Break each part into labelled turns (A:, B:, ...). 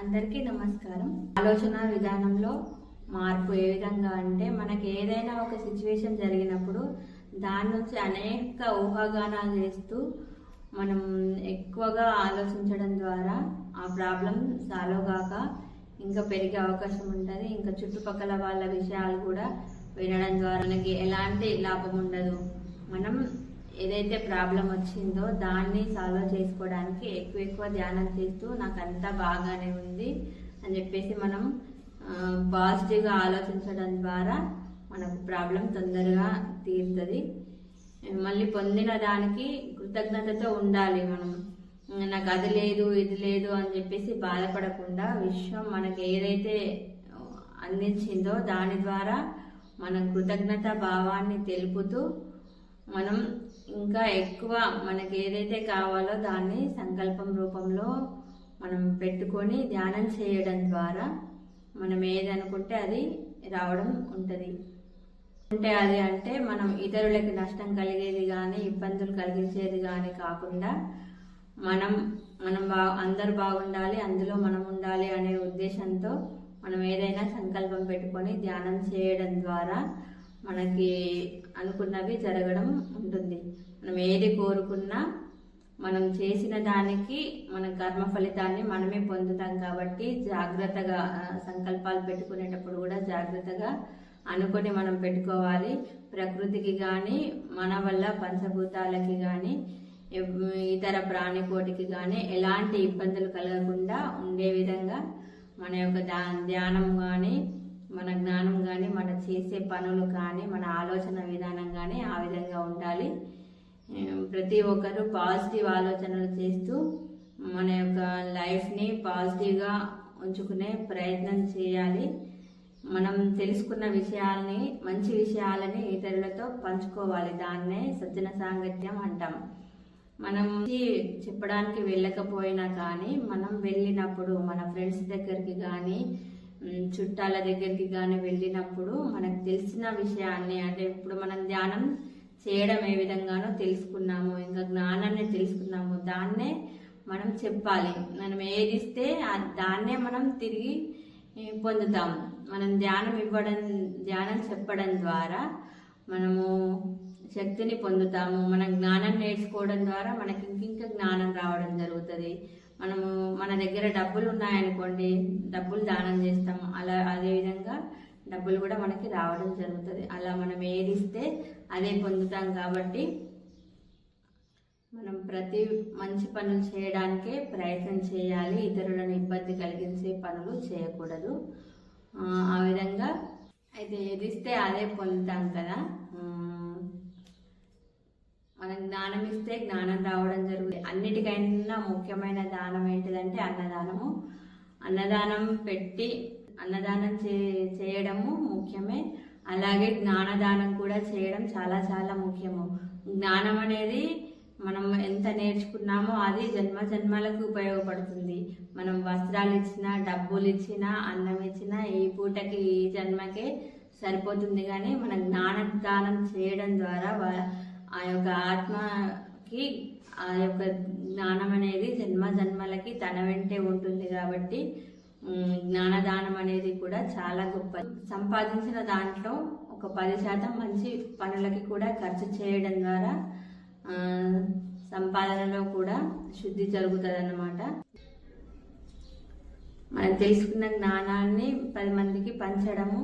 A: అందరికీ నమస్కారం. ఆలోచన విధానంలో మార్పు ఏ విధంగా అంటే మనకి ఏదైనా ఒక సిచ్యువేషన్ జరిగినప్పుడు దాని నుంచి అనేక ఊహాగానాలు చేస్తూ మనం ఎక్కువగా ఆలోచించడం ద్వారా ఆ ప్రాబ్లం సాల్వ్ కాక ఇంకా పెరిగే అవకాశం ఉంటుంది. ఇంకా చుట్టుపక్కల వాళ్ళ విషయాలు కూడా వినడం ద్వారా మనకి ఎలాంటి లాభం ఉండదు. మనం ఏదైతే ప్రాబ్లం వచ్చిందో దాన్ని సాల్వ్ చేసుకోవడానికి ఎక్కువ ఎక్కువ ధ్యానం చేస్తూ నాకు అంతా బాగానే ఉంది అని చెప్పేసి మనం పాజిటివ్గా ఆలోచించడం ద్వారా మనకు ప్రాబ్లం తొందరగా తీరుతుంది. మళ్ళీ పొందిన దానికి కృతజ్ఞతతో ఉండాలి మనం. నాకు అది లేదు ఇది లేదు అని చెప్పేసి బాధపడకుండా విశ్వం మనకి ఏదైతే అందించిందో దాని ద్వారా మనం కృతజ్ఞత భావాన్ని తెలుపుతూ మనం ఇంకా ఎక్కువ మనకి ఏదైతే కావాలో దాన్ని సంకల్పం రూపంలో మనం పెట్టుకొని ధ్యానం చేయడం ద్వారా మనం ఏదనుకుంటే అది రావడం ఉంటుంది. అంటే అది అంటే మనం ఇతరులకి నష్టం కలిగేది కానీ ఇబ్బందులు కలిగించేది కానీ కాకుండా మనం మనం బా అందరు బాగుండాలి అందులో మనం ఉండాలి అనే ఉద్దేశంతో మనం ఏదైనా సంకల్పం పెట్టుకొని ధ్యానం చేయడం ద్వారా మనకి అనుకున్నవి జరగడం ఉంటుంది. మనం ఏది కోరుకున్నా మనం చేసిన దానికి మన కర్మ ఫలితాన్ని మనమే పొందుతాం కాబట్టి జాగ్రత్తగా సంకల్పాలు పెట్టుకునేటప్పుడు కూడా జాగ్రత్తగా అనుకొని మనం పెట్టుకోవాలి. ప్రకృతికి కానీ మన వల్ల పంచభూతాలకి కానీ ఇతర ప్రాణికోటికి కానీ ఎలాంటి ఇబ్బందులు కలగకుండా ఉండే విధంగా మన యొక్క ధ్యానం కానీ మన జ్ఞానం కానీ మన చేసే పనులు కానీ మన ఆలోచన విధానం కానీ ఆ విధంగా ఉండాలి. ప్రతి ఒక్కరూ పాజిటివ్ ఆలోచనలు చేస్తూ మన యొక్క లైఫ్ని పాజిటివ్గా ఉంచుకునే ప్రయత్నం చేయాలి. మనం తెలుసుకున్న విషయాల్ని మంచి విషయాలని ఇతరులతో పంచుకోవాలి. దాన్నే సజ్జన సాంగత్యం అంటాం. మనం చెప్పడానికి వెళ్ళకపోయినా కానీ మనం వెళ్ళినప్పుడు మన ఫ్రెండ్స్ దగ్గరికి కానీ చుట్టాల దగ్గరికి కానీ వెళ్ళినప్పుడు మనకు తెలిసిన విషయాన్ని అంటే ఇప్పుడు మనం ధ్యానం చేయడం ఏ విధంగానో తెలుసుకున్నాము ఇంకా జ్ఞానాన్ని తెలుసుకున్నాము దాన్నే మనం చెప్పాలి. మనం ఏది ఇస్తే దాన్నే మనం తిరిగి పొందుతాము. మనం ధ్యానం ఇవ్వడం ధ్యానం చెప్పడం ద్వారా మనము శక్తిని పొందుతాము. మనం జ్ఞానం నేర్చుకోవడం ద్వారా మనకి ఇంకా జ్ఞానం రావడం జరుగుతుంది. మనము మన దగ్గర డబ్బులు ఉన్నాయనుకోండి డబ్బులు దానం చేస్తాము. అలా అదే విధంగా డబ్బులు కూడా మనకి రావడం జరుగుతుంది. అలా మనం ఏది ఇస్తే అదే పొందుతాం కాబట్టి మనం ప్రతి మంచి పనులు చేయడానికే ప్రయత్నం చేయాలి. ఇతరులను ఇబ్బంది కలిగించే పనులు చేయకూడదు. ఆ, విధంగా అయితే ఏది ఇస్తే అదే పొందుతాం కదా. మనం జ్ఞానం ఇస్తే జ్ఞానం రావడం జరుగుతుంది. అన్నిటికైనా ముఖ్యమైన దానం ఏంటిదంటే అన్నదానము. అన్నదానం పెట్టి అన్నదానం చే చేయడము ముఖ్యమే. అలాగే జ్ఞానదానం కూడా చేయడం చాలా చాలా ముఖ్యము. జ్ఞానం అనేది మనం ఎంత నేర్చుకున్నామో అది జన్మ జన్మలకు ఉపయోగపడుతుంది. మనం వస్త్రాలు ఇచ్చినా డబ్బులు ఇచ్చినా అన్నం ఇచ్చినా ఈ పూటకి ఈ జన్మకే సరిపోతుంది. కానీ మన జ్ఞానదానం చేయడం ద్వారా ఆ యొక్క ఆత్మకి ఆ యొక్క జ్ఞానం అనేది జన్మ జన్మలకి తన వెంటే ఉంటుంది కాబట్టి జ్ఞానదానం అనేది కూడా చాలా గొప్ప సంపాదించిన దాంట్లో ఒక పది శాతం మంచి పనులకి కూడా ఖర్చు చేయడం ద్వారా సంపాదనలో కూడా శుద్ధి జరుగుతుంది అన్నమాట మనం తెలుసుకున్న జ్ఞానాన్ని పది మందికి పంచడము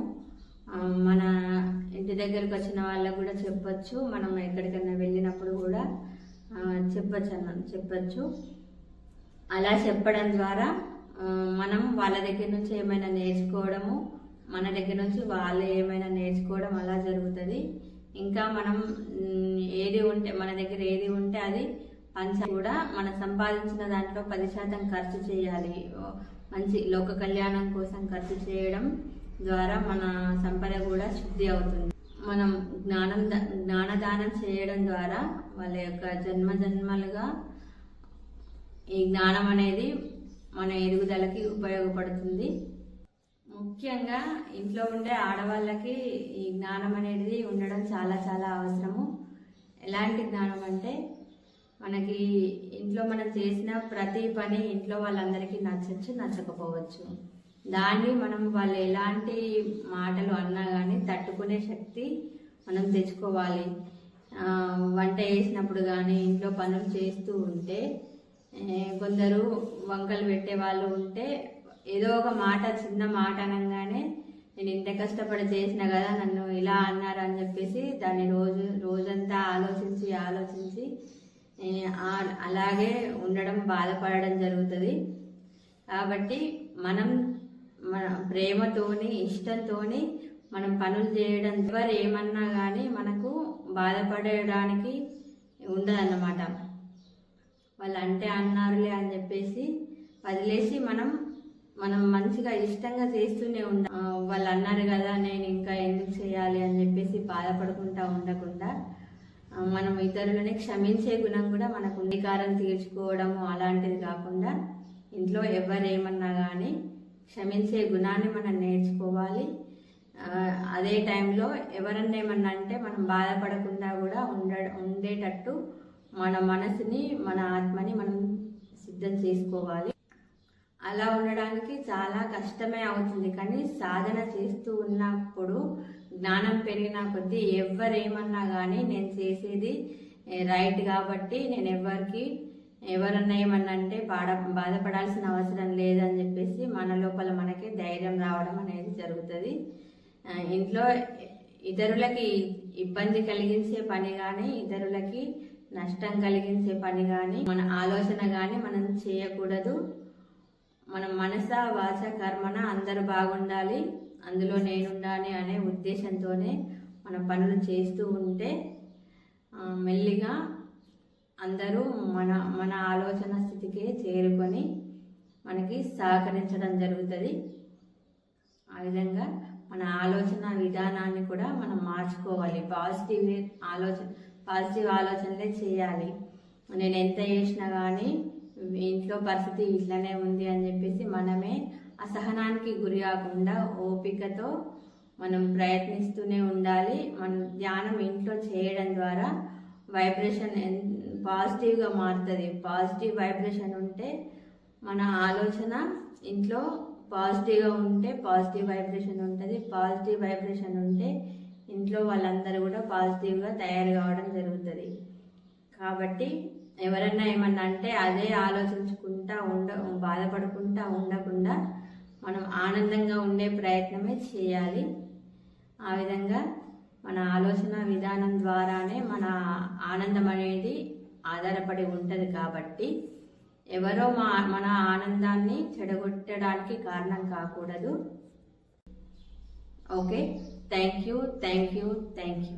A: మన ఇంటి దగ్గరకు వచ్చిన వాళ్ళకు కూడా చెప్పచ్చు. మనం ఎక్కడికైనా వెళ్ళినప్పుడు కూడా చెప్పచ్చు చెప్పొచ్చు అన్న అలా చెప్పడం ద్వారా మనం వాళ్ళ దగ్గర నుంచి ఏమైనా నేర్చుకోవడము మన దగ్గర నుంచి వాళ్ళు ఏమైనా నేర్చుకోవడం అలా జరుగుతుంది. ఇంకా మనం ఏది ఉంటే మన దగ్గర ఏది ఉంటే అది పంచ కూడా మనం సంపాదించిన దాంట్లో పది శాతం ఖర్చు చేయాలి. మంచి లోక కళ్యాణం కోసం ఖర్చు చేయడం ద్వారా మన సంపద కూడా శుద్ధి అవుతుంది. మనం జ్ఞానం జ్ఞానదానం చేయడం ద్వారా వాళ్ళ యొక్క జన్మ జన్మలుగా ఈ జ్ఞానం అనేది మన ఎదుగుదలకి ఉపయోగపడుతుంది. ముఖ్యంగా ఇంట్లో ఉండే ఆడవాళ్ళకి ఈ జ్ఞానం అనేది ఉండడం చాలా చాలా అవసరము. ఎలాంటి జ్ఞానం అంటే మనకి ఇంట్లో మనం చేసిన ప్రతి పని ఇంట్లో వాళ్ళందరికీ నచ్చచ్చు నచ్చకపోవచ్చు. దాన్ని మనం వాళ్ళు ఎలాంటి మాటలు అన్నా కానీ తట్టుకునే శక్తి మనం తెచ్చుకోవాలి. వంట చేసినప్పుడు కానీ ఇంట్లో పనులు చేస్తూ ఉంటే కొందరు వంకలు పెట్టే వాళ్ళు ఉంటే ఏదో ఒక మాట చిన్న మాట అనగానే నేను ఇంత కష్టపడి చేసిన కదా నన్ను ఇలా అన్నారు అని చెప్పేసి దాన్ని రోజు రోజంతా ఆలోచించి ఆలోచించి అలాగే ఉండడం బాధపడడం జరుగుతుంది. కాబట్టి మనం మన ప్రేమతోని ఇష్టంతోని మనం పనులు చేయడం ఎవరు ఏమన్నా కానీ మనకు బాధపడడానికి ఉండదన్నమాట. వాళ్ళు అంటే అన్నారులే అని చెప్పేసి వదిలేసి మనం మనం మంచిగా ఇష్టంగా చేస్తూనే ఉండ వాళ్ళు అన్నారు కదా నేను ఇంకా ఎందుకు చేయాలి అని చెప్పేసి బాధపడుకుంటా ఉండకుండా మనం ఇతరులని క్షమించే గుణం కూడా మనకు ఉండికారం తీర్చుకోవడము అలాంటిది కాకుండా ఇంట్లో ఎవరేమన్నా కానీ క్షమించే గుణాన్ని మనం నేర్చుకోవాలి. అదే టైంలో ఎవరన్నా ఏమన్నా అంటే మనం బాధపడకుండా కూడా ఉండ ఉండేటట్టు మన మనసుని మన ఆత్మని మనం సిద్ధం చేసుకోవాలి. అలా ఉండడానికి చాలా కష్టమే అవుతుంది. కానీ సాధన చేస్తూ ఉన్నప్పుడు జ్ఞానం పెరిగిన కొద్దీ ఎవరేమన్నా కానీ నేను చేసేది రైట్ కాబట్టి నేను ఎవరికి ఎవరన్నా ఏమన్నా అంటే బాధ బాధపడాల్సిన అవసరం లేదని చెప్పేసి మన లోపల మనకి ధైర్యం రావడం అనేది జరుగుతుంది. ఇంట్లో ఇతరులకి ఇబ్బంది కలిగించే పని కానీ ఇతరులకి నష్టం కలిగించే పని కానీ మన ఆలోచన కానీ మనం చేయకూడదు. మనం మనస వాచ కర్మన అందరూ బాగుండాలి. అందులో నేనుండాలి అనే ఉద్దేశంతోనే మన పనులు చేస్తూ ఉంటే మెల్లిగా అందరూ మన మన ఆలోచన స్థితికే చేరుకొని మనకి సహకరించడం జరుగుతుంది. ఆ విధంగా మన ఆలోచన విధానాన్ని కూడా మనం మార్చుకోవాలి. పాజిటివ్ ఆలోచన పాజిటివ్ ఆలోచనలే చేయాలి. నేను ఎంత చేసినా కానీ ఇంట్లో పరిస్థితి ఇట్లనే ఉంది అని చెప్పేసి మనమే అసహనానికి గురి కాకుండా ఓపికతో మనం ప్రయత్నిస్తూనే ఉండాలి. మన ధ్యానం ఇంట్లో చేయడం ద్వారా వైబ్రేషన్ పాజిటివ్గా మారుతుంది. పాజిటివ్ వైబ్రేషన్ ఉంటే మన ఆలోచన ఇంట్లో పాజిటివ్గా ఉంటే పాజిటివ్ వైబ్రేషన్ ఉంటుంది. పాజిటివ్ వైబ్రేషన్ ఉంటే ఇంట్లో వాళ్ళందరూ కూడా పాజిటివ్గా తయారు కావడం జరుగుతుంది. కాబట్టి ఎవరన్నా ఏమన్నా అంటే అదే ఆలోచించుకుంటా ఉండ బాధపడుకుంటా ఉండకుండా మనం ఆనందంగా ఉండే ప్రయత్నమే చేయాలి. ఆ విధంగా మన ఆలోచన విధానం ద్వారానే మన ఆనందం అనేది ఆధారపడి ఉంటుంది కాబట్టి ఎవరో మా మన ఆనందాన్ని చెడగొట్టడానికి కారణం కాకూడదు. Okay? Thank you thank you thank you